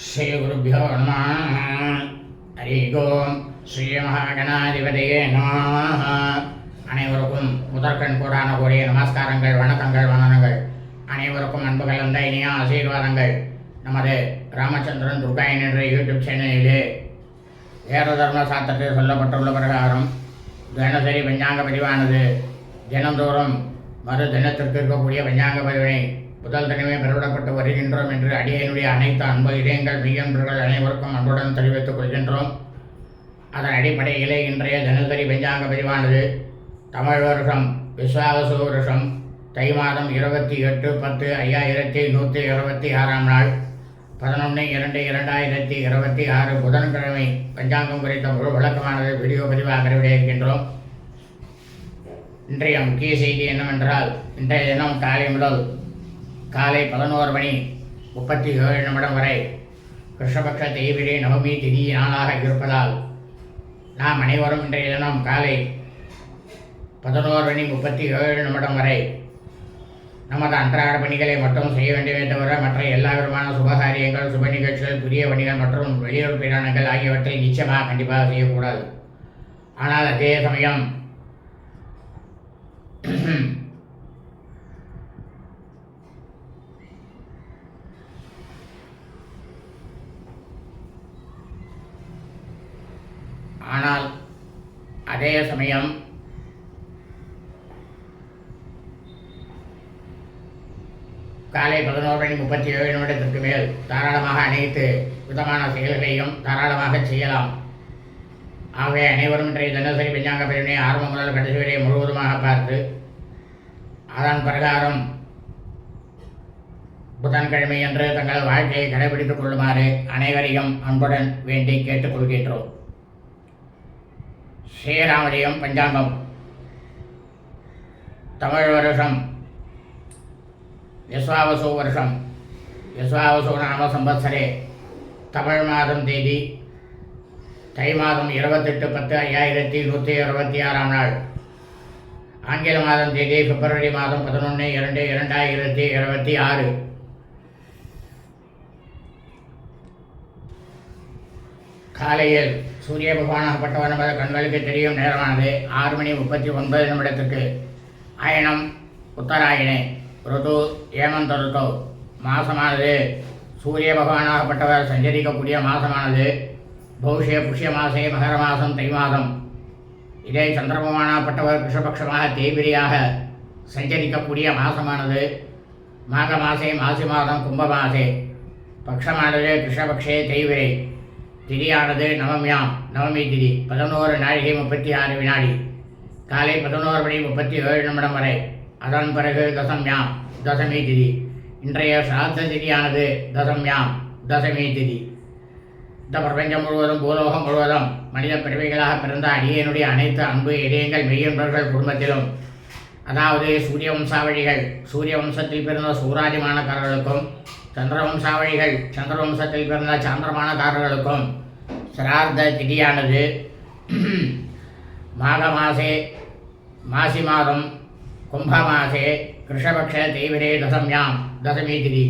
ஸ்ரீகுருப்போ நம. ஹரி ஓம். ஸ்ரீ மகாகணாதிபதியே நம. அனைவருக்கும் முதற்கண் கூடான கூடிய நமஸ்காரங்கள் வணக்கங்கள் வணனங்கள் அனைவருக்கும் அன்பு கலந்த இனிய ஆசீர்வாதங்கள். நமது ராமச்சந்திரன் துர்காயன் என்ற யூடியூப் சேனலிலே வேத தர்ம சாத்திரத்தில் சொல்லப்பட்டுள்ள பிரகாரம் தினசரி பஞ்சாங்க பதிவானது. தினந்தோறும் மறு தினத்திற்கு இருக்கக்கூடிய பஞ்சாங்க பதிவினை முதல் தினமே பெருவிடப்பட்டு வருகின்றோம் என்று அடியனுடைய அனைத்து அன்பு இதயங்கள் மெய்யன்பர்கள் அனைவருக்கும் அன்புடன் தெரிவித்துக் கொள்கின்றோம். அதன் அடிப்படையிலே இன்றைய தினசரி பஞ்சாங்க பதிவானது தமிழ் வருஷம் விஸ்வாவசு வருஷம் தை மாதம் இருபத்தி எட்டு பத்து ஐயாயிரத்தி நூற்றி இருபத்தி ஆறாம் நாள் பதினொன்று இரண்டு இரண்டாயிரத்தி இருபத்தி ஆறு புதன்கிழமை பஞ்சாங்கம் குறித்த முழு விளக்கமானது வீடியோ பதிவாக இருக்கின்றோம் இன்றைய முக்கிய செய்தி என்னவென்றால் இன்றைய தினம் காலை முதல் காலை பதினோரு மணி முப்பத்தி ஏழு நிமிடம் வரை கிருஷ்ணபக்ஷ தேவிடே நவமி திதி நாளாக இருப்பதால் நாம் அனைவரும் இன்றைய தினம் காலை பதினோரு மணி முப்பத்தி ஏழு நிமிடம் வரை நமது அன்றாட பணிகளை மட்டும் செய்ய வேண்டுமே தவிர மற்ற எல்லா விதமான சுபகாரியங்கள் சுப நிகழ்ச்சிகள் புதிய பணிகள் மற்றும் வெளியூர் பிரயாணங்கள் ஆகியவற்றை நிச்சயமாக கண்டிப்பாக செய்யக்கூடாது. ஆனால் அதே சமயம் ஆனால் அதே சமயம் காலை பதினோரு மணி முப்பத்தி ஏழு நிமிடத்திற்கு மேல் தாராளமாக அனைத்து விதமான செயல்களையும் தாராளமாக செய்யலாம். ஆகவே அனைவரும் இன்றைய தினசரி பஞ்சாங்க பிரிவினை ஆரம்பம் முதல் கடைசி வரை முழுவதுமாக பார்த்து அதன் பிரகாரம் புதன்கிழமை என்று தங்கள் வாழ்க்கையை கடைபிடித்துக் கொள்ளுமாறு அனைவரையும் அன்புடன் வேண்டி கேட்டுக்கொள்கின்றோம். ஸ்ரீராமஜெயம் பஞ்சாங்கம். தமிழ் வருஷம். யஸ்வாவசு வருஷம். யஸ்வாவசு நாம சம்பத்சரே. தமிழ் மாதம் தேதி தை மாதம் இருபத்தெட்டு பத்து ஐயாயிரத்தி நூற்றி இருபத்தி ஆறாம் நாள். ஆங்கில மாதம் தேதி பிப்ரவரி மாதம் பதினொன்று இரண்டு இரண்டாயிரத்தி இருபத்தி ஆறு. காலையில் சூரிய பகவானாகப்பட்டவர் நமது கண்களுக்கு தெரியும் நேரமானது ஆறு மணி முப்பத்தி ஒன்பது நிமிடத்துக்கு. அயனம் உத்தராயணே ருது ஏமந்த ருத்து மாசமானது சூரிய பகவானாகப்பட்டவர் சஞ்சரிக்கக்கூடிய மாசமானது பௌஷ்ய புஷ்ய மாசே மகர மாதம் தை மாதம். இதே சந்திரபகவானாகப்பட்டவர் கிருஷ்ணபக்ஷமாக தேய்பிரியாக சஞ்சரிக்கக்கூடிய மாசமானது மாக மாசே மாசி மாதம் கும்ப மாசே. பக்ஷமானது கிருஷ்ணபக்ஷே தேய்விரை திதியானது நவமியாம் நவமி திதி பதினோரு நாழிகை முப்பத்தி ஆறு வினாடி. காலை பதினோரு மணி முப்பத்தி ஏழு நிமிடம் வரை. அதன் பிறகு தசம்யாம் தசமி திதி. இன்றைய சிராத்த திதியானது தசம்யாம் தசமி திதி. இந்த பிரபஞ்சம் முழுவதும் பூலோகம் முழுவதும் மனித பிறவிகளாக பிறந்த அடியனுடைய அனைத்து அன்பு இதயங்கள் மெய்யன்பர்கள் குடும்பத்திலும் அதாவது சூரிய வம்சாவழிகள் சூரிய வம்சத்தில் பிறந்த சூராதிமானக்காரர்களுக்கும் சந்திர வம்சாவழிகள் சந்திர வம்சத்தில் பிறந்த சாந்திரமானக்காரர்களுக்கும் சிரார்த்த திதியானது மாக மாசே மாசி மாதம் கும்ப மாசே கிருஷ்ணபக்ஷ தேய்விரே தசம்யாம் தசமி திதி.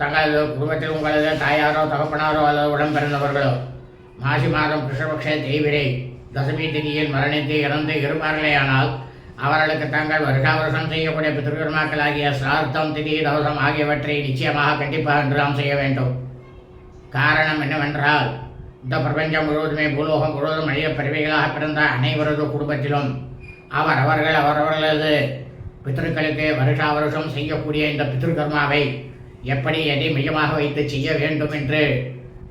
தங்களது குடும்பத்தில் உங்களது தாயாரோ தகப்பனாரோ அல்லது உடன் பிறந்தவர்களோ மாசி மாதம் கிருஷ்ணபக்ஷ தேய்விரை தசமி திதியில் மரணித்து இறந்து இருப்பார்களேயானால் அவர்களுக்கு தங்கள் வருஷா வருஷம் செய்யக்கூடிய பித்திருக்கர்மாக்களாகிய சிரார்த்தம் திதி தவசம் ஆகியவற்றை நிச்சயமாக கண்டிப்பாக என்று நாம் செய்ய வேண்டும். காரணம் என்னவென்றால் இந்த பிரபஞ்சம் முழுவதுமே பூலோகம் முழுவதும் ஐய பிறவிகளாக பிறந்த அனைவரது குடும்பத்திலும் அவர் அவர்கள் அவரவர்களது பித்திருக்களுக்கு வருஷா வருஷம் செய்யக்கூடிய இந்த பித்திருக்கர்மாவை எப்படி எதை மையமாக வைத்து செய்ய வேண்டும் என்று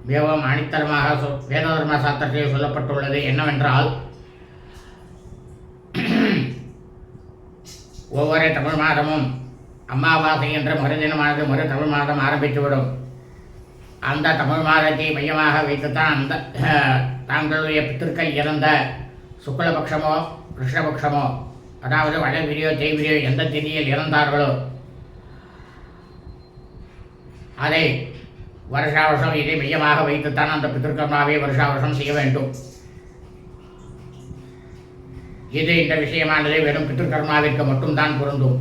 மிகவும் அனித்தரமாக சொ வேததர்ம சாஸ்திரத்தில் சொல்லப்பட்டுள்ளது என்னவென்றால் ஒவ்வொரு தமிழ் மாதமும் அமாவாசை என்ற மறுதினமானது மறு தமிழ் மாதம் ஆரம்பித்துவிடும். அந்த தமிழ் மாதத்தை மையமாக வைத்துத்தான் அந்த அஹ், தாங்களுடைய பித்திருக்கள் இறந்த சுக்லபக்ஷமோ கிருஷ்ணபக்ஷமோ அதாவது வடவிரியோ தேவிரியோ எந்த திதியில் இறந்தார்களோ அதை வருஷா வருஷம் இதை மையமாக வைத்துத்தான் அந்த பித்திருக்கர்மாவை வருஷா வருஷம் செய்ய வேண்டும். இது இந்த விஷயமானது வெறும் பித்திருக்கர்மாவிற்கு மட்டும்தான் பொருந்தும்.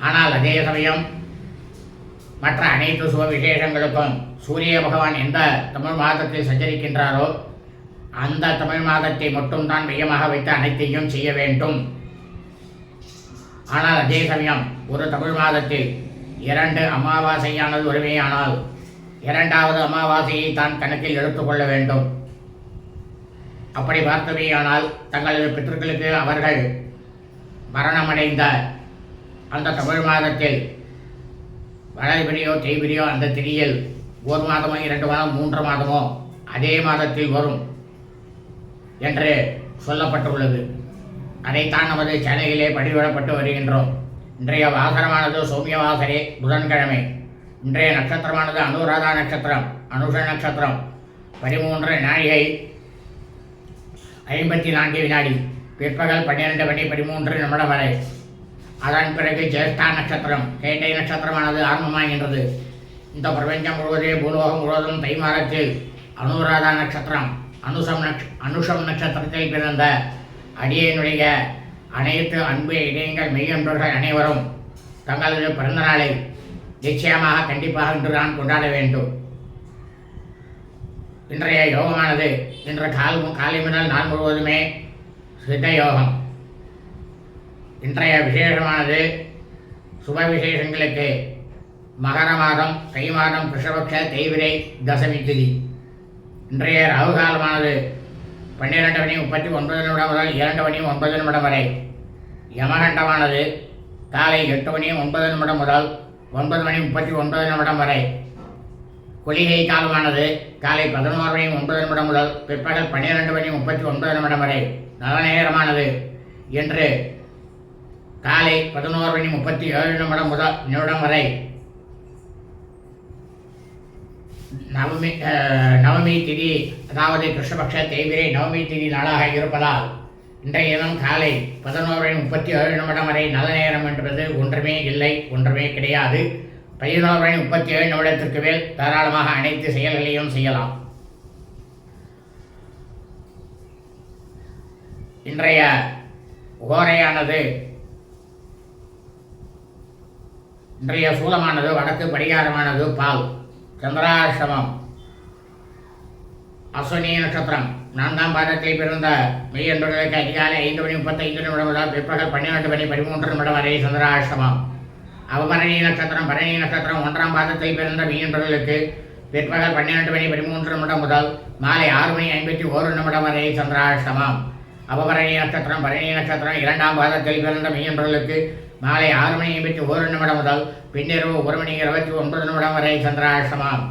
ஆனால் அதே சமயம் மற்ற அனைத்து சுப விசேஷங்களுக்கும் சூரிய பகவான் எந்த தமிழ் மாதத்தில் சஞ்சரிக்கின்றாரோ அந்த தமிழ் மாதத்தை மட்டும்தான் மையமாக வைத்து அனைத்தையும் செய்ய வேண்டும். ஆனால் அதே சமயம் ஒரு தமிழ் மாதத்தில் இரண்டு அமாவாசையானது ஒருமையானால் இரண்டாவது அமாவாசையை தான் கணக்கில் எடுத்துக்கொள்ள வேண்டும். அப்படி பார்த்தவையானால் தங்களது பித்தர்களுக்கு அவர்கள் மரணமடைந்த அந்த தமிழ் மாதத்தில் வளர்பிரியோ தேய்பிரியோ அந்த திரியல் ஒரு மாதமோ இரண்டு மாதம் மூன்று மாதமோ அதே மாதத்தில் வரும் என்று சொல்லப்பட்டுள்ளது. அதைத்தான் நமது சென்னையிலே பதிவிடப்பட்டு வருகின்றோம். இன்றைய வாசனமானது சௌமியவாசரே புதன்கிழமை. இன்றைய நட்சத்திரமானது அனுராதா நட்சத்திரம் அனுஷ நட்சத்திரம். பதிமூன்று நாழிகை ஐம்பத்தி நான்கு வினாடி. பிற்பகல் பன்னிரெண்டு மணி பதிமூன்று நிமிடம் வரை. அதன் பிறகு ஜேஷ்டா நட்சத்திரம் கேட்டை நட்சத்திரமானது ஆரம்பமாகின்றது. இந்த பிரபஞ்சம் முழுவதே பூலோகம் முழுவதும் தை மாதத்தில் அனுராதா நட்சத்திரம் அனுஷம் நட்ச அனுஷம் நட்சத்திரத்தில் பிறந்த அடியனுடைய அனைத்து அன்பு இடையங்கள் மெய்யன்பர்கள் அனைவரும் தங்களது பிறந்த நாளை நிச்சயமாக கண்டிப்பாக இன்று நான் கொண்டாட வேண்டும். இன்றைய யோகமானது இன்று கால் காலை முதல் நாள் முழுவதுமே சித்த யோகம். இன்றைய விசேஷமானது சுப விசேஷங்களுக்கு மகர மாதம் தை மாதம் கிருஷ்ணபக்ஷ தெய்விரை தசமி திதி. இன்றைய ராகு காலமானது பன்னிரெண்டு மணி முப்பத்தி ஒன்பது நிமிடம் முதல் இரண்டு மணி ஒன்பது நிமிடம் வரை. யமகண்டமானது காலை எட்டு மணி ஒன்பது நிமிடம் முதல் ஒன்பது மணி முப்பத்தி ஒன்பது நிமிடம் வரை. குளிகை காலமானது காலை பதினோரு மணி ஒன்பது நிமிடம் முதல் பிற்பகல் பன்னிரெண்டு மணி முப்பத்தி ஒன்பது நிமிடம் வரை. நல்ல நேரமானது என்று காலை பதினோரு மணி முப்பத்தி ஏழு நிமிடம் முதல் நிமிடம் வரை நவமி நவமி திதி அதாவது கிருஷ்ணபக்ஷ தேவிரை நவமி திதி நாளாக இருப்பதால் இன்றைய தினம் காலை பதினோரு மணி முப்பத்தி ஏழு நிமிடம் வரை நல்ல நேரம் என்பது ஒன்றுமே இல்லை ஒன்றுமே கிடையாது. பதினோரு மணி முப்பத்தி ஏழு நிமிடத்திற்கு மேல் தாராளமாக அனைத்து செயல்களையும் செய்யலாம். இன்றைய ஓரையானது இன்றைய சூலமானது வடக்கு படிகாரமானது பால். சந்திராசிரமம். அஸ்வினி நட்சத்திரம். நான்காம் பாதத்தில் பிறந்த மெய்யன்பர்களுக்கு அதிகாலை ஐந்து மணி முப்பத்தைந்து நிமிடம் முதல் பிற்பகல் பன்னிரெண்டு மணி பதிமூன்று நிமிடம் வரை சந்திராசிரமம். அவபரணி நட்சத்திரம் பரணி நட்சத்திரம் ஒன்றாம் பாதத்தில் பிறந்த மெய்யன்பர்களுக்கு பிற்பகல் பன்னிரெண்டு மணி பதிமூன்று நிமிடம் முதல் மாலை ஆறு மணி ஐம்பத்தி ஓரு நிமிடம் வரை சந்திராசிரமம். அபபரணி நட்சத்திரம் பரணி நட்சத்திரம் இரண்டாம் பாதத்தில் பிறந்த மெய்யன்பர்களுக்கு மாலை ஆறு மணி ஐம்பத்தி ஒரு நிமிடம் முதல் பின்னிரவு ஒரு மணி இருபத்தி ஒன்பது நிமிடம் வரை சந்திராஷ்டமம்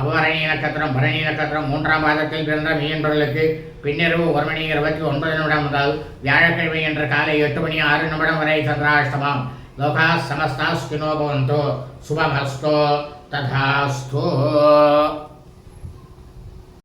அபவரணி நட்சத்திரம் பரணி நட்சத்திரம் மூன்றாம் பாதத்தில் பிறந்த மீன்பர்களுக்கு பின்னிரவு ஒரு மணி இருபத்தி ஒன்பது நிமிடம் முதல் வியாழக்கிழமை என்ற காலை எட்டு மணி ஆறு நிமிடம் வரை சந்திராஷ்டமம் லோகா சமஸ்தா ஸ்கினோபவந்தோ சுபமஸ்தோ ததாஸ்தோ.